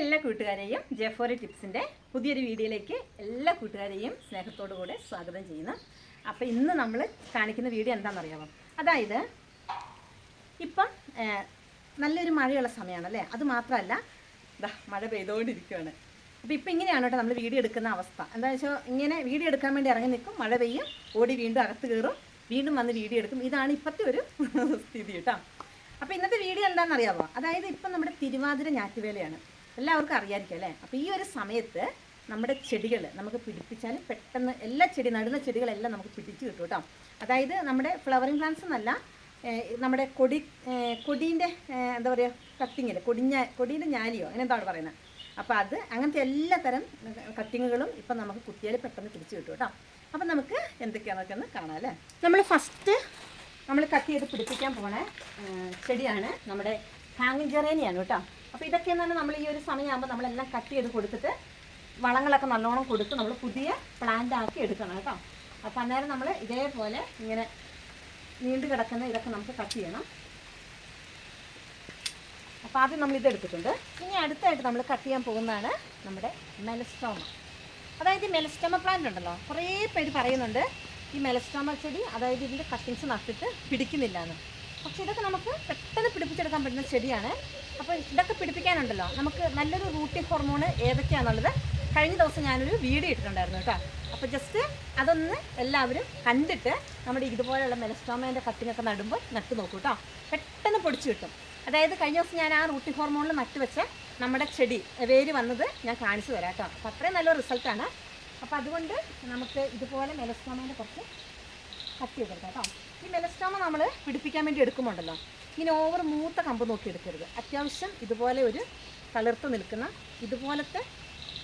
എല്ലാ കൂട്ടുകാരെയും ജെഫോറി ടിപ്സിന്റെ പുതിയൊരു വീഡിയോയിലേക്ക് എല്ലാ കൂട്ടുകാരെയും സ്നേഹത്തോടു കൂടെ സ്വാഗതം ചെയ്യുന്നു. അപ്പോൾ ഇന്ന് നമ്മൾ കാണിക്കുന്ന വീഡിയോ എന്താണെന്നറിയാമോ അതായത് ഇപ്പം നല്ലൊരു മഴയുള്ള സമയമാണല്ലേ അത് മാത്രമല്ല മഴ പെയ്തുകൊണ്ടിരിക്കുകയാണ് അപ്പോൾ ഇപ്പം ഇങ്ങനെയാണ് കേട്ടോ നമ്മൾ വീഡിയോ എടുക്കുന്ന അവസ്ഥ. എന്താ വെച്ചാൽ ഇങ്ങനെ വീഡിയോ എടുക്കാൻ വേണ്ടി ഇറങ്ങി നിൽക്കും മഴ പെയ്യും ഓടി വീണ്ടും അകത്ത് കയറും വീണ്ടും വന്ന് വീഡിയോ എടുക്കും. ഇതാണ് ഇപ്പോഴത്തെ ഒരു സ്ഥിതി കേട്ടോ. അപ്പോൾ ഇന്നത്തെ വീഡിയോ എന്താണെന്നറിയാമോ അതായത് ഇപ്പം നമ്മുടെ തിരുവാതിര ഞാറ്റുവേലയാണ്. എല്ലാവർക്കും അറിയാമായിരിക്കും അല്ലേ? അപ്പോൾ ഈ ഒരു സമയത്ത് നമ്മുടെ ചെടികൾ നമുക്ക് പിടിപ്പിച്ചാൽ പെട്ടെന്ന് എല്ലാ ചെടി നടുന്ന ചെടികളെല്ലാം നമുക്ക് പിടിച്ച് കിട്ടും കേട്ടോ. അതായത് നമ്മുടെ ഫ്ലവറിങ് പ്ലാന്റ്സ് എന്നല്ല നമ്മുടെ കൊടി കൊടീന്റെ എന്താ പറയുക കട്ടിങ്ങിൽ കൊടിഞ്ഞ കൊടീന്റെ ഞാലിയോ? അങ്ങനെ എന്താണ് പറയുന്നത് അപ്പോൾ അത് അങ്ങനത്തെ എല്ലാ തരം കട്ടിങ്ങുകളും ഇപ്പം നമുക്ക് കുത്തിയാൽ പെട്ടെന്ന് പിടിച്ച് കിട്ടും കേട്ടോ. അപ്പം നമുക്ക് എന്തൊക്കെയാണെന്നൊക്കെ ഒന്ന് കാണാം അല്ലേ? നമ്മൾ ഫസ്റ്റ് നമ്മൾ കട്ട് ചെയ്ത് പിടിപ്പിക്കാൻ പോണ ചെടിയാണ് നമ്മുടെ ഹാങ്ങിൻ ജെറേനിയാണ് കേട്ടോ. അപ്പോൾ ഇതൊക്കെ എന്ന് പറഞ്ഞാൽ നമ്മൾ ഈ ഒരു സമയമാകുമ്പോൾ നമ്മളെല്ലാം കട്ട് ചെയ്ത് കൊടുത്തിട്ട് വളങ്ങളൊക്കെ നല്ലോണം കൊടുത്ത് നമ്മൾ പുതിയ പ്ലാന്റ് ആക്കി എടുക്കണം കേട്ടോ. അപ്പോൾ അന്നേരം നമ്മൾ ഇതേപോലെ ഇങ്ങനെ നീണ്ടു കിടക്കുന്ന ഇതൊക്കെ നമുക്ക് കട്ട് ചെയ്യണം. അപ്പോൾ ആദ്യം നമ്മൾ ഇത് എടുത്തിട്ടുണ്ട്. ഇനി അടുത്തായിട്ട് നമ്മൾ കട്ട് ചെയ്യാൻ പോകുന്നതാണ് നമ്മുടെ മെലസ്റ്റോമ അതായത് മെലസ്റ്റോമ പ്ലാന്റ് ഉണ്ടല്ലോ കുറേ പേര് പറയുന്നുണ്ട് ഈ മെലസ്റ്റോമ ചെടി അതായത് ഇതിന്റെ കട്ടിങ്സ് നട്ടിട്ട് പിടിക്കുന്നില്ല എന്ന് പക്ഷേ ഇതൊക്കെ നമുക്ക് പെട്ടെന്ന് പിടിപ്പിച്ചെടുക്കാൻ പറ്റുന്ന ചെടിയാണ്. അപ്പോൾ ഇതൊക്കെ പിടിപ്പിക്കാനുണ്ടല്ലോ. നമുക്ക് നല്ലൊരു റൂട്ടിംഗ് ഹോർമോണ് ഏതൊക്കെയാണെന്നുള്ളത് കഴിഞ്ഞ ദിവസം ഞാനൊരു വീഡിയോ ഇട്ടിട്ടുണ്ടായിരുന്നു കേട്ടോ. അപ്പോൾ ജസ്റ്റ് അതൊന്ന് എല്ലാവരും കണ്ടിട്ട് നമ്മുടെ ഇതുപോലെയുള്ള മെലസ്റ്റോമേന്റെ കട്ടിങ്ങൊക്കെ നടുമ്പോൾ നട്ട് നോക്കൂ കേട്ടോ. പെട്ടെന്ന് പൊടിച്ച് കിട്ടും. അതായത് കഴിഞ്ഞ ദിവസം ഞാൻ ആ റൂട്ടി ഹോർമോണിൽ നട്ട് വെച്ച നമ്മുടെ ചെടി വേര് വന്നത് ഞാൻ കാണിച്ചു തരാം കേട്ടോ. അപ്പോൾ അത്രയും നല്ല റിസൾട്ടാണ് അപ്പോൾ അതുകൊണ്ട് നമുക്ക് ഇതുപോലെ മെലസ്റ്റോമേന്റെ കുറച്ച് കട്ട് ചെയ്തെടുക്കാം കേട്ടോ. ഈ മെലസ്റ്റോമ നമ്മൾ പിടിപ്പിക്കാൻ വേണ്ടി എടുക്കുമ്പോണ്ടല്ലോ ഇങ്ങനെ ഓവർ മൂത്ത കമ്പ് നോക്കി എടുക്കരുത്. അത്യാവശ്യം ഇതുപോലെ ഒരു തളിർത്ത് നിൽക്കുന്ന ഇതുപോലത്തെ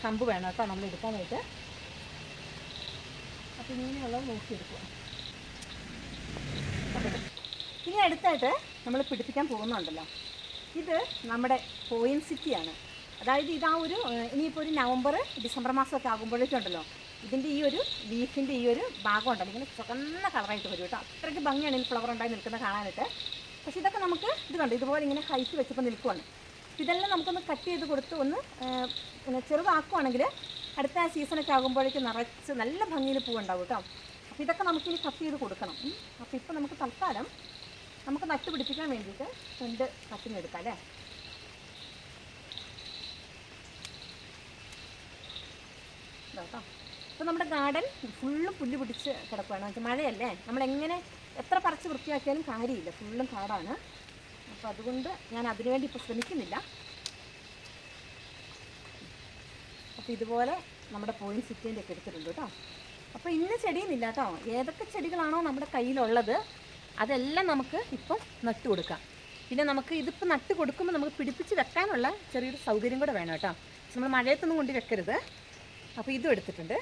കമ്പ് വേണം കേട്ടോ നമ്മൾ എടുക്കാനായിട്ട്. അപ്പോൾ ഇങ്ങനെയുള്ളത് നോക്കിയെടുക്കുക ഇനി അടുത്തായിട്ട് നമ്മൾ പിടിപ്പിക്കാൻ പോകുന്നുണ്ടല്ലോ. ഇത് നമ്മുടെ പോയിൻ സിറ്റിയാണ്. അതായത് ഇതാ ഒരു ഇനിയിപ്പോൾ ഒരു നവംബർ ഡിസംബർ മാസമൊക്കെ ആകുമ്പോഴേക്കും ഉണ്ടല്ലോ ഇതിന്റെ ഈ ഒരു ലീഫിന്റെ ഈ ഒരു ഭാഗം ഉണ്ടല്ലോ ഇങ്ങനെ ചുവന്ന കളറായിട്ട് വരും കേട്ടോ. അത്രയ്ക്ക് ഭംഗിയാണ് ഈ ഫ്ലവർ ഉണ്ടായി നിൽക്കുന്നത് കാണാനായിട്ട്. പക്ഷേ ഇതൊക്കെ നമുക്ക് ഇത് കണ്ടു? ഇതുപോലെ ഇങ്ങനെ ഹൈറ്റ് വെച്ചപ്പോൾ നിൽക്കുവാണ്. ഇതെല്ലാം നമുക്കൊന്ന് കട്ട് ചെയ്ത് കൊടുത്ത് ഒന്ന് ചെറുതാക്കുവാണെങ്കിൽ അടുത്ത ആ സീസണൊക്കെ ആകുമ്പോഴേക്കും നിറച്ച് നല്ല ഭംഗിയിൽ പൂവുണ്ടാവും കേട്ടോ. അപ്പോൾ ഇതൊക്കെ നമുക്ക് ഇനി കട്ട് ചെയ്ത് കൊടുക്കണം. അപ്പോൾ ഇപ്പോൾ നമുക്ക് തൽക്കാലം നമുക്ക് നട്ട് പിടിപ്പിക്കാൻ വേണ്ടിയിട്ട് രണ്ട് കട്ടിങ് എടുക്കാം അല്ലേ? കേട്ടോ. ഇപ്പോൾ നമ്മുടെ ഗാർഡൻ ഫുള്ളും പുല്ല് പിടിച്ച് കിടക്കുകയാണ് മഴയല്ലേ? നമ്മളെങ്ങനെ എത്ര പറിച്ച് വൃത്തിയാക്കിയാലും കാര്യമില്ല. ഫുള്ളും കാടാണ്. അപ്പോൾ അതുകൊണ്ട് ഞാൻ അതിനുവേണ്ടി ഇപ്പോൾ ശ്രമിക്കുന്നില്ല. അപ്പോൾ ഇതുപോലെ നമ്മുടെ പോയിന്റ് സിറ്റിന്റെ ഒക്കെ എടുത്തിട്ടുണ്ട് കേട്ടോ. അപ്പോൾ ഇന്ന ചെടിയെന്നില്ല കേട്ടോ. ഏതൊക്കെ ചെടികളാണോ നമ്മുടെ കയ്യിലുള്ളത് അതെല്ലാം നമുക്ക് ഇപ്പം നട്ടു കൊടുക്കാം. പിന്നെ നമുക്ക് ഇതിപ്പോൾ നട്ട് കൊടുക്കുമ്പോൾ നമുക്ക് പിടിപ്പിച്ച് വെക്കാനുള്ള ചെറിയൊരു സൗകര്യം കൂടെ വേണം കേട്ടോ. നമ്മൾ മഴയത്തൊന്നും കൊണ്ട് വെക്കരുത് അപ്പോൾ ഇതും എടുത്തിട്ടുണ്ട്.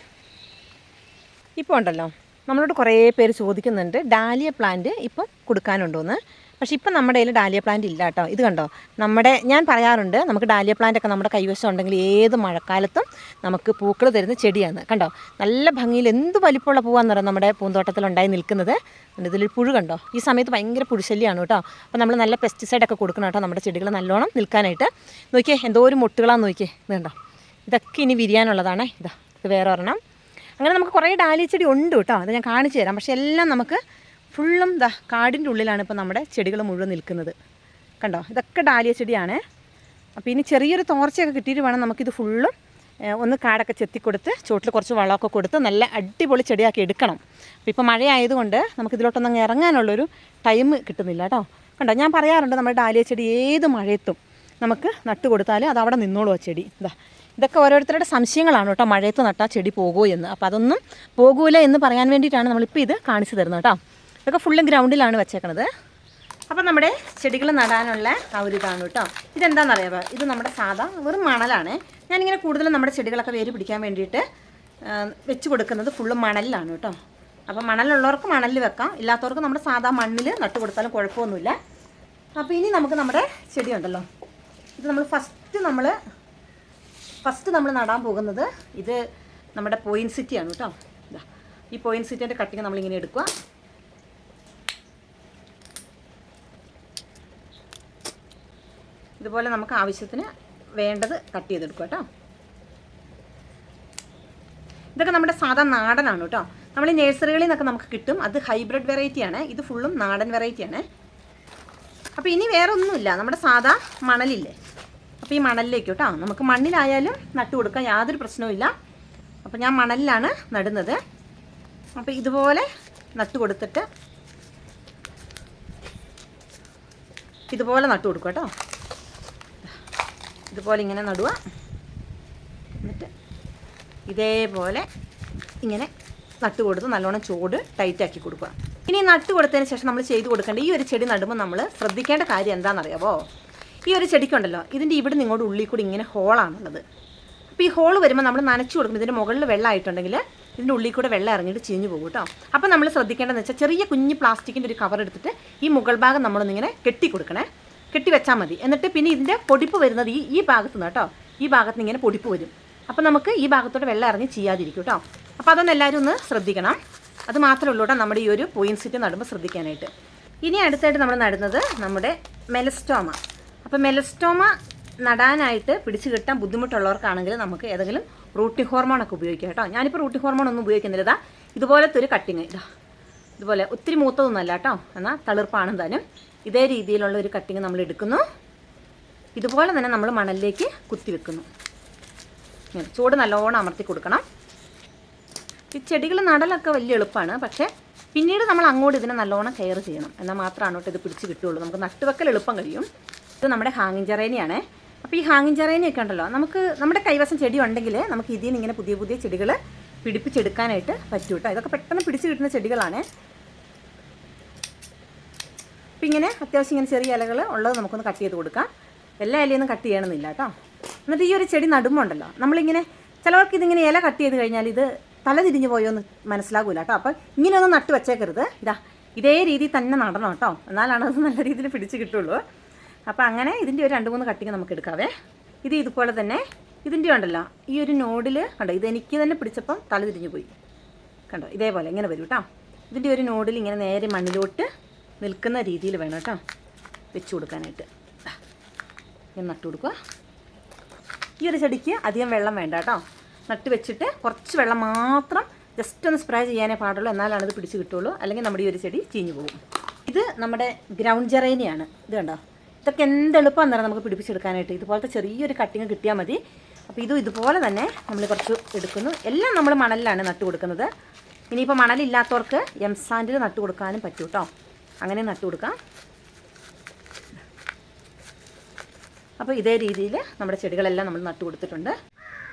ഇപ്പോൾ ഉണ്ടല്ലോ. നമ്മളോട് കുറേ പേര് ചോദിക്കുന്നുണ്ട് ഡാലിയ പ്ലാന്റ് ഇപ്പം കൊടുക്കാനുണ്ടോയെന്ന് പക്ഷേ ഇപ്പം നമ്മുടെ കയ്യിൽ ഡാലിയ പ്ലാന്റ് ഇല്ല കേട്ടോ. ഇത് കണ്ടോ? നമ്മുടെ ഞാൻ പറയാറുണ്ട് നമുക്ക് ഡാലിയ പ്ലാന്റ് ഒക്കെ നമ്മുടെ കൈവശം ഉണ്ടെങ്കിൽ ഏത് മഴക്കാലത്തും നമുക്ക് പൂക്കൾ തരുന്ന ചെടിയാണ്. കണ്ടോ? നല്ല ഭംഗിയിൽ എന്ത് വലിപ്പമുള്ള പൂവാന്ന് പറയുന്നത് നമ്മുടെ പൂന്തോട്ടത്തിൽ ഉണ്ടായി നിൽക്കുന്നത്? ഇതിലൊരു പുഴു കണ്ടോ? ഈ സമയത്ത് ഭയങ്കര പുഴുശല്യമാണ് കേട്ടോ. അപ്പോൾ നമ്മൾ നല്ല പെസ്റ്റിസൈഡ് ഒക്കെ കൊടുക്കണം കേട്ടോ നമ്മുടെ ചെടികൾ നല്ലോണം നിൽക്കാനായിട്ട്. നോക്കിയേ എന്തോ ഒരു മുട്ടുകളാന്ന് നോക്കിയേ. ഇത് കണ്ടോ? ഇതൊക്കെ ഇനി വിരിയാനുള്ളതാണ്. ഇതാ ഇത് വേറെ ഒരെണ്ണം. അങ്ങനെ നമുക്ക് കുറേ ഡാലിയ ചെടി ഉണ്ട് കേട്ടോ. അത് ഞാൻ കാണിച്ചു തരാം. പക്ഷേ എല്ലാം നമുക്ക് ഫുള്ളും ദാ കാടിന്റെ ഉള്ളിലാണ് ഇപ്പോൾ നമ്മുടെ ചെടികൾ മുഴുവൻ നിൽക്കുന്നത്. കണ്ടോ? ഇതൊക്കെ ഡാലിയ ചെടിയാണ്. അപ്പോൾ ഇനി ചെറിയൊരു തോർച്ചയൊക്കെ കിട്ടിയിട്ട് വേണം നമുക്കിത് ഫുള്ളും ഒന്ന് കാടൊക്കെ ചെത്തിക്കൊടുത്ത് ചുവട്ടിൽ കുറച്ച് വളമൊക്കെ കൊടുത്ത് നല്ല അടിപൊളി ചെടിയാക്കി എടുക്കണം. അപ്പോൾ ഇപ്പോൾ മഴയായതുകൊണ്ട് നമുക്ക് ഇതിലോട്ടൊന്നും ഇറങ്ങാനുള്ളൊരു ടൈം കിട്ടുന്നില്ല കേട്ടോ. കണ്ടോ? ഞാൻ പറയാറുണ്ട് നമ്മുടെ ഡാലിയ ചെടി ഏത് മഴയത്തും നമുക്ക് നട്ട് കൊടുത്താൽ അത് അവിടെ നിന്നോളൂ ആ ചെടി. ഇതാ ഇതൊക്കെ ഓരോരുത്തരുടെ സംശയങ്ങളാണ് കേട്ടോ. മഴയത്ത് നട്ടാൽ ചെടി പോകുമോ എന്ന്. അപ്പോൾ അതൊന്നും പോകൂല എന്ന് പറയാൻ വേണ്ടിയിട്ടാണ് നമ്മളിപ്പോൾ ഇത് കാണിച്ചു തരുന്നത് കേട്ടോ. ഇതൊക്കെ ഫുള്ളും ഗ്രൗണ്ടിലാണ് വെച്ചേക്കണത്. അപ്പം നമ്മുടെ ചെടികൾ നടാനുള്ള ആ ഒരു ഇതാണ് കേട്ടോ. ഇതെന്താണെന്നറിയാമോ ഇത് നമ്മുടെ സാധാ വെറും മണലാണ്. ഞാനിങ്ങനെ കൂടുതലും നമ്മുടെ ചെടികളൊക്കെ വേര് പിടിക്കാൻ വേണ്ടിയിട്ട് വെച്ച് കൊടുക്കുന്നത് ഫുള്ള് മണലിലാണ് കേട്ടോ. അപ്പോൾ മണലുള്ളവർക്ക് മണലിൽ വെക്കാം. ഇല്ലാത്തവർക്ക് നമ്മുടെ സാധാ മണ്ണിൽ നട്ട് കൊടുത്താലും കുഴപ്പമൊന്നുമില്ല. അപ്പോൾ ഇനി നമുക്ക് നമ്മുടെ ചെടിയുണ്ടല്ലോ ഇത് നമ്മൾ ഫസ്റ്റ് നമ്മൾ ഫസ്റ്റ് നമ്മൾ നടാൻ പോകുന്നത് ഇത് നമ്മുടെ പോയിന്റ് സിറ്റിയാണ് കേട്ടോ. ഇതാ ഈ പോയിന്റ് സിറ്റിന്റെ കട്ടിങ് നമ്മളിങ്ങനെ എടുക്കുക. ഇതുപോലെ നമുക്ക് ആവശ്യത്തിന് വേണ്ടത് കട്ട് ചെയ്തെടുക്കുക കേട്ടോ. ഇതൊക്കെ നമ്മുടെ സാധാ നാടനാണ് കേട്ടോ. നമ്മൾ ഈ നേഴ്സറികളിൽ നിന്നൊക്കെ നമുക്ക് കിട്ടും. അത് ഹൈബ്രിഡ് വെറൈറ്റിയാണ് ഇത് ഫുള്ളും നാടൻ വെറൈറ്റിയാണ് അപ്പോൾ ഇനി വേറെ ഒന്നുമില്ല നമ്മുടെ സാധാ മണലില്ലേ? അപ്പോൾ ഈ മണലിലേക്ക് കേട്ടോ. നമുക്ക് മണ്ണിലായാലും നട്ടു കൊടുക്കാം യാതൊരു പ്രശ്നവുമില്ല അപ്പോൾ ഞാൻ മണലിലാണ് നടുന്നത്. അപ്പോൾ ഇതുപോലെ നട്ടു കൊടുത്തിട്ട് ഇതുപോലെ നട്ടു കൊടുക്കുക കേട്ടോ. ഇതുപോലെ ഇങ്ങനെ നടുക. എന്നിട്ട് ഇതേപോലെ ഇങ്ങനെ നട്ടു കൊടുത്ത് നല്ലോണം ചൂട് ടൈറ്റാക്കി കൊടുക്കുക. ഇനി നട്ടു കൊടുത്തതിന് ശേഷം നമ്മൾ ചെയ്ത് കൊടുക്കേണ്ട ഈ ഒരു ചെടി നടുമ്പോൾ നമ്മൾ ശ്രദ്ധിക്കേണ്ട കാര്യം എന്താണെന്നറിയാമോ ഈ ഒരു ചെടിക്കുണ്ടല്ലോ ഇതിന്റെ ഇവിടെ നിങ്ങോട്ട് ഉള്ളിൽ കൂടി ഇങ്ങനെ ഹോളാണുള്ളത്. അപ്പോൾ ഈ ഹോൾ വരുമ്പോൾ നമ്മൾ നനച്ചു കൊടുക്കും ഇതിന്റെ മുകളിൽ വെള്ളമായിട്ടുണ്ടെങ്കിൽ ഇതിന്റെ ഉള്ളിൽ കൂടെ വെള്ളം ഇറങ്ങിയിട്ട് ചീഞ്ഞു പോകും കേട്ടോ. അപ്പോൾ നമ്മൾ ശ്രദ്ധിക്കേണ്ടതെന്ന് വെച്ചാൽ ചെറിയ കുഞ്ഞ് പ്ലാസ്റ്റിക്കിന്റെ ഒരു കവർ എടുത്തിട്ട് ഈ മുകൾ ഭാഗം നമ്മളൊന്നിങ്ങനെ കെട്ടി കൊടുക്കണേ. കെട്ടി വെച്ചാൽ മതി. എന്നിട്ട് പിന്നെ ഇതിന്റെ പൊടിപ്പ് വരുന്നത് ഈ ഈ ഭാഗത്തു നിന്ന് കേട്ടോ. ഈ ഭാഗത്ത് നിന്ന് ഇങ്ങനെ പൊടിപ്പ് വരും. അപ്പോൾ നമുക്ക് ഈ ഭാഗത്തോട്ട് വെള്ളം ഇറങ്ങി ചെയ്യാതിരിക്കും കേട്ടോ. അപ്പോൾ അതൊന്ന് എല്ലാവരും ഒന്ന് ശ്രദ്ധിക്കണം. അത് മാത്രമേ ഉള്ളൂ കേട്ടോ നമ്മുടെ ഈ ഒരു പോയിൻസിറ്റ് നടുമ്പോൾ ശ്രദ്ധിക്കാനായിട്ട്. ഇനി അടുത്തായിട്ട് നമ്മൾ നടുന്നത് നമ്മുടെ മെലസ്റ്റോമ. അപ്പോൾ മെലസ്റ്റോമ നടാനായിട്ട് പിടിച്ചു കിട്ടാൻ ബുദ്ധിമുട്ടുള്ളവർക്കാണെങ്കിൽ നമുക്ക് ഏതെങ്കിലും റൂട്ടി ഹോർമോണൊക്കെ ഉപയോഗിക്കാം കേട്ടോ. ഞാനിപ്പോൾ റൂട്ടി ഹോർമോൺ ഒന്നും ഉപയോഗിക്കുന്നില്ല. ഇതാ ഇതുപോലത്തെ ഒരു കട്ടിങ് ഇതാ. ഇതുപോലെ ഒത്തിരി മൂത്തതൊന്നുമല്ല കേട്ടോ. എന്നാൽ തളിർപ്പാണ് എന്തായാലും. ഇതേ രീതിയിലുള്ള ഒരു കട്ടിങ് നമ്മൾ എടുക്കുന്നു. ഇതുപോലെ തന്നെ നമ്മൾ മണലിലേക്ക് കുത്തി വെക്കുന്നു. ചൂട് നല്ലോണം അമർത്തി കൊടുക്കണം. ഈ ചെടികൾ നടലൊക്കെ വലിയ എളുപ്പമാണ് പക്ഷേ പിന്നീട് നമ്മൾ അങ്ങോട്ട് ഇതിനെ നല്ലോണം കെയർ ചെയ്യണം. എന്നാൽ മാത്രമാണ് കേട്ടോ ഇത് പിടിച്ച് കിട്ടുള്ളൂ നമുക്ക് നട്ടുവെക്കൽ എളുപ്പം കഴിയും. ഇത് നമ്മുടെ ഹാങ്ങിങ് ചെറേനിയാണേ. അപ്പോൾ ഈ ഹാങ്ങിങ് ചെറേനിയൊക്കെ ഉണ്ടല്ലോ നമുക്ക് നമ്മുടെ കൈവശം ചെടി ഉണ്ടെങ്കിൽ നമുക്ക് ഇതിൽ നിന്ന് ഇങ്ങനെ പുതിയ പുതിയ ചെടികൾ പിടിപ്പിച്ചെടുക്കാനായിട്ട് പറ്റും കേട്ടോ ഇതൊക്കെ പെട്ടെന്ന് പിടിച്ച് കിട്ടുന്ന ചെടികളാണ്. അപ്പം ഇങ്ങനെ അത്യാവശ്യം ഇങ്ങനെ ചെറിയ ഇലകൾ ഉള്ളത് നമുക്കൊന്ന് കട്ട് ചെയ്ത് കൊടുക്കാം. എല്ലാ ഇലയൊന്നും കട്ട് ചെയ്യണമെന്നില്ല കേട്ടോ എന്നിട്ട് ഈ ഒരു ചെടി നടുമ്പോൾ ഉണ്ടല്ലോ നമ്മളിങ്ങനെ ചിലവർക്ക് ഇതിങ്ങനെ ഇല കട്ട് ചെയ്ത് കഴിഞ്ഞാൽ ഇത് തല തിരിഞ്ഞു പോയോ എന്ന് മനസ്സിലാകൂല കേട്ടോ അപ്പം ഇങ്ങനെയൊന്നും നട്ട് വെച്ചേക്കരുത് ഇതാ ഇതേ രീതിയിൽ തന്നെ നടണം കേട്ടോ എന്നാലാണ് അത് നല്ല രീതിയിൽ പിടിച്ച് കിട്ടുള്ളൂ. അപ്പോൾ അങ്ങനെ ഇതിന്റെ ഒരു രണ്ട് മൂന്ന് കട്ടിങ് നമുക്ക് എടുക്കാവേ. ഇത് ഇതുപോലെ തന്നെ ഇതിന്റെ ഉണ്ടല്ലോ ഈ ഒരു നോഡിൽ കണ്ടോ ഇത് എനിക്ക് തന്നെ പിടിച്ചപ്പം തല തിരിഞ്ഞു പോയി. കണ്ടോ ഇതേപോലെ ഇങ്ങനെ വരും കേട്ടോ ഇതിന്റെ ഒരു നോഡിൽ ഇങ്ങനെ നേരെ മണ്ണിലോട്ട് നിൽക്കുന്ന രീതിയിൽ വേണം കേട്ടോ വെച്ച് കൊടുക്കാനായിട്ട്. ഇങ്ങനെ നട്ടു കൊടുക്കുക. ഈ ഒരു ചെടിക്ക് അധികം വെള്ളം വേണ്ട കേട്ടോ നട്ട് വെച്ചിട്ട് കുറച്ച് വെള്ളം മാത്രം ജസ്റ്റ് ഒന്ന് സ്പ്രേ ചെയ്യാനേ പാടുള്ളൂ എന്നാലാണ് ഇത് പിടിച്ച് കിട്ടുള്ളൂ. അല്ലെങ്കിൽ നമ്മുടെ ഈ ഒരു ചെടി ചീഞ്ഞു പോകും. ഇത് നമ്മുടെ ഗ്രൗണ്ട് ജെറേനിയാണ്. ഇത് കണ്ടോ ഇതൊക്കെ എന്ത് എളുപ്പം അന്നേരം നമുക്ക് പിടിപ്പിച്ചെടുക്കാനായിട്ട്. ഇതുപോലത്തെ ചെറിയൊരു കട്ടിങ് കിട്ടിയാൽ മതി. അപ്പോൾ ഇതും ഇതുപോലെ തന്നെ നമ്മൾ കുറച്ച് എടുക്കുന്നു. എല്ലാം നമ്മൾ മണലിലാണ് നട്ട് കൊടുക്കുന്നത്. ഇനിയിപ്പോൾ മണലില്ലാത്തവർക്ക് എം സാൻഡിൽ നട്ട് കൊടുക്കാനും പറ്റും കേട്ടോ അങ്ങനെ നട്ട് കൊടുക്കാം. അപ്പോൾ ഇതേ രീതിയിൽ നമ്മുടെ ചെടികളെല്ലാം നമ്മൾ നട്ട് കൊടുത്തിട്ടുണ്ട്.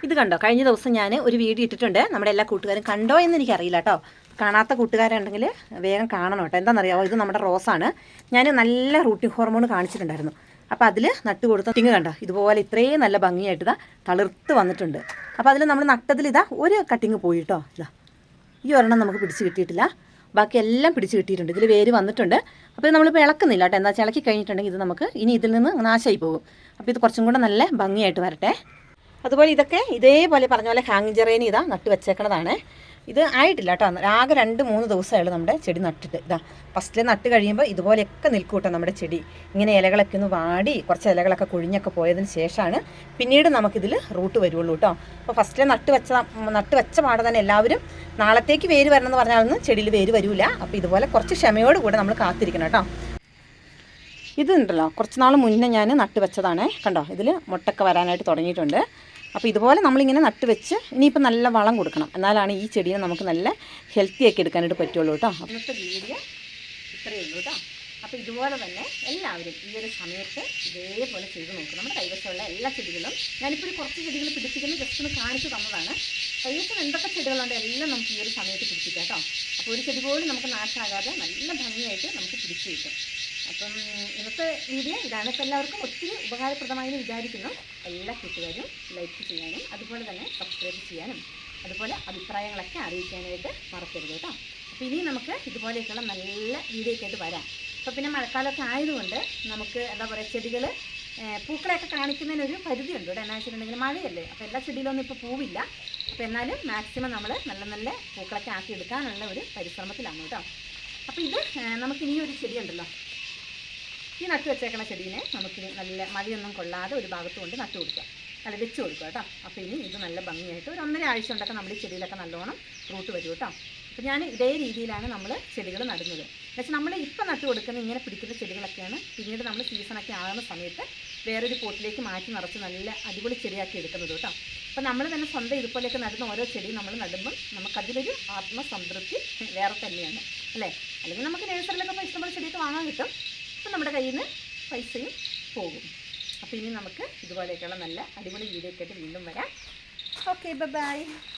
ഇത് കണ്ടോ? കഴിഞ്ഞ ദിവസം ഞാൻ ഒരു വീഡിയോ ഇട്ടിട്ടുണ്ട്. നമ്മുടെ എല്ലാ കൂട്ടുകാരും കണ്ടോ എന്ന് എനിക്കറിയില്ല കേട്ടോ കാണാത്ത കൂട്ടുകാരുണ്ടെങ്കിൽ വേഗം കാണണം കേട്ടോ. എന്താണെന്നറിയാമോ ഇത് നമ്മുടെ റോസാണ്. ഞാൻ നല്ല റൂട്ടിംഗ് ഹോർമോൺ കാണിച്ചിട്ടുണ്ടായിരുന്നു. അപ്പോൾ അതിൽ നട്ട് കൊടുത്ത തിങ്ങ് കണ്ട? ഇതുപോലെ ഇത്രയും നല്ല ഭംഗിയായിട്ട് ഇതാ തളിർത്ത് വന്നിട്ടുണ്ട്. അപ്പോൾ അതിൽ നമ്മൾ നട്ടതിൽ ഇതാ ഒരു കട്ടിങ് പോയി കേട്ടോ ഇതാ. ഈ ഒരെണ്ണം നമുക്ക് പിടിച്ച് കിട്ടിയിട്ടില്ല. ബാക്കി എല്ലാം പിടിച്ച് കിട്ടിയിട്ടുണ്ട്. ഇതിൽ വേര് വന്നിട്ടുണ്ട്. അപ്പോൾ നമ്മളിപ്പോൾ ഇളക്കുന്നില്ല കേട്ടോ. എന്താ ഇളക്കി കഴിഞ്ഞിട്ടുണ്ടെങ്കിൽ ഇത് നമുക്ക് ഇനി ഇതിൽ നിന്ന് നാശമായി പോകും. അപ്പോൾ ഇത് കുറച്ചും കൂടെ നല്ല ഭംഗിയായിട്ട് വരട്ടെ. അതുപോലെ ഇതൊക്കെ ഇതേപോലെ പറഞ്ഞ പോലെ ഹാങ്ങിങ് ഇതാ നട്ട് വെച്ചേക്കണതാണ് ഇത് ആയിട്ടില്ല കേട്ടോ. ആകെ രണ്ട് മൂന്ന് ദിവസമായുള്ളൂ നമ്മുടെ ചെടി നട്ടിട്ട്. ഇതാ ഫസ്റ്റിൽ നട്ട് കഴിയുമ്പോൾ ഇതുപോലെയൊക്കെ നിൽക്കും കേട്ടോ നമ്മുടെ ചെടി. ഇങ്ങനെ ഇലകളൊക്കെ ഒന്ന് വാടി കുറച്ച് ഇലകളൊക്കെ കുഴിഞ്ഞൊക്കെ പോയതിന് ശേഷമാണ് പിന്നീട് നമുക്കിതിൽ റൂട്ട് വരുള്ളൂ കേട്ടോ. അപ്പോൾ ഫസ്റ്റിലെ നട്ട് വെച്ച നട്ട് വെച്ച പാടെ തന്നെ എല്ലാവരും നാളത്തേക്ക് വേര് വരണമെന്ന് പറഞ്ഞാലൊന്നും ചെടിയിൽ വേര് വരില്ല അപ്പോൾ ഇതുപോലെ കുറച്ച് ക്ഷമയോട് കൂടെ നമ്മൾ കാത്തിരിക്കണം കേട്ടോ. ഇതുണ്ടല്ലോ കുറച്ച് നാൾ മുന്നേ ഞാൻ നട്ട് വെച്ചതാണ്. കണ്ടോ ഇതിൽ മുട്ടൊക്കെ വരാനായിട്ട് തുടങ്ങിയിട്ടുണ്ട്. അപ്പോൾ ഇതുപോലെ നമ്മളിങ്ങനെ നട്ട് വെച്ച് ഇനിയിപ്പോൾ നല്ല വളം കൊടുക്കണം. എന്നാലാണ് ഈ ചെടീനെ നമുക്ക് നല്ല ഹെൽത്തി ആക്കി എടുക്കാനായിട്ട് പറ്റുള്ളൂ കേട്ടോ. ഇന്നത്തെ വീഡിയോ ഇത്രയേ ഉള്ളൂ കേട്ടോ. അപ്പോൾ ഇതുപോലെ തന്നെ എല്ലാവരും ഈ ഒരു സമയത്ത് ഇതേപോലെ ചെയ്ത് നോക്കും. നമ്മുടെ കൈവശമുള്ള എല്ലാ ചെടികളും ഞാനിപ്പോൾ കുറച്ച് ചെടികൾ പിടിപ്പിക്കുന്നത് ജസ്റ്റ് ഒന്ന് കാണിച്ചു തന്നതാണ്. കൈവശം എന്തൊക്കെ ചെടികളുണ്ട് എല്ലാം നമുക്ക് ഈ ഒരു സമയത്ത് പിടിപ്പിക്കാം കേട്ടോ. അപ്പോൾ ഒരു ചെടി പോലും നമുക്ക് നാശമാകാതെ നല്ല ഭംഗിയായിട്ട് നമുക്ക് പിടിച്ചു കിട്ടും. അപ്പം ഇന്നത്തെ വീഡിയോ ഇതാണ്. ഇപ്പോൾ എല്ലാവർക്കും ഒത്തിരി ഉപകാരപ്രദമായി എന്ന് വിചാരിക്കുന്നു. എല്ലാ കൂട്ടുകാരും ലൈക്ക് ചെയ്യാനും അതുപോലെ തന്നെ സബ്സ്ക്രൈബ് ചെയ്യാനും അതുപോലെ അഭിപ്രായങ്ങളൊക്കെ അറിയിക്കാനായിട്ട് മറക്കരുത് കേട്ടോ. അപ്പോൾ ഇനി നമുക്ക് ഇതുപോലെയൊക്കെയുള്ള നല്ല വീഡിയോ ഒക്കെ ആയിട്ട് വരാം. അപ്പോൾ പിന്നെ മഴക്കാലമൊക്കെ ആയതുകൊണ്ട് നമുക്ക് എന്താ പറയുക ചെടികൾ പൂക്കളെയൊക്കെ കാണിക്കുന്നതിനൊരു പരിധിയുണ്ട്. ഇവിടെ എന്നാ വെച്ചിട്ടുണ്ടെങ്കിൽ മഴയല്ലേ. അപ്പോൾ എല്ലാ ചെടിയിലൊന്നും ഇപ്പോൾ പൂവില്ല. അപ്പോൾ എന്നാലും മാക്സിമം നമ്മൾ നല്ല നല്ല പൂക്കളൊക്കെ ആക്കി എടുക്കാനുള്ള ഒരു പരിശ്രമത്തിലാണ് കേട്ടോ. അപ്പോൾ ഇത് നമുക്ക് ഇനിയൊരു ചെടിയുണ്ടല്ലോ. ഈ നട്ടു വെച്ചേക്കണ ചെടീനെ നമുക്ക് നല്ല മഴയൊന്നും കൊള്ളാതെ ഒരു ഭാഗത്ത് കൊണ്ട് നട്ടു കൊടുക്കുക നല്ല വെച്ച് കൊടുക്കുക കേട്ടോ. അപ്പോൾ ഇനി ഇത് നല്ല ഭംഗിയായിട്ട് ഒരു ഒന്നര ആഴ്ച കൊണ്ടൊക്കെ നമ്മൾ ചെടിയിലൊക്കെ നല്ലോണം റൂട്ട് വരും കേട്ടോ. അപ്പോൾ ഞാൻ ഇതേ രീതിയിലാണ് നമ്മൾ ചെടികൾ നടുന്നത്. പക്ഷേ നമ്മൾ ഇപ്പം നട്ടു കൊടുക്കുന്ന ഇങ്ങനെ പിടിക്കുന്ന ചെടികളൊക്കെയാണ് പിന്നീട് നമ്മൾ സീസണൊക്കെ ആകുന്ന സമയത്ത് വേറൊരു പോട്ടിലേക്ക് മാറ്റി നിറച്ച് നല്ല അടിപൊളി ചെടിയാക്കി എടുക്കുന്നത് കേട്ടോ. അപ്പോൾ നമ്മൾ തന്നെ സ്വന്തം ഇതുപോലെയൊക്കെ നടുന്ന ഓരോ ചെടിയും നമ്മൾ നടുമ്പം നമുക്കതിലൊരു ആത്മസംതൃപ്തി വേറെ തന്നെയാണ്. അല്ലേ? അല്ലെങ്കിൽ നമുക്ക് നേഴ്സറിലൊക്കെ ഇഷ്ടംപോലെ ചെടിയൊക്കെ വാങ്ങാൻ കിട്ടും. അപ്പം നമ്മുടെ കയ്യിൽ നിന്ന് പൈസയും പോകും. അപ്പോൾ ഇനി നമുക്ക് ഇതുപോലെയൊക്കെയുള്ള നല്ല അടിപൊളി വീഡിയോ ഒക്കെ ആയിട്ട് വീണ്ടും വരാം. Okay bye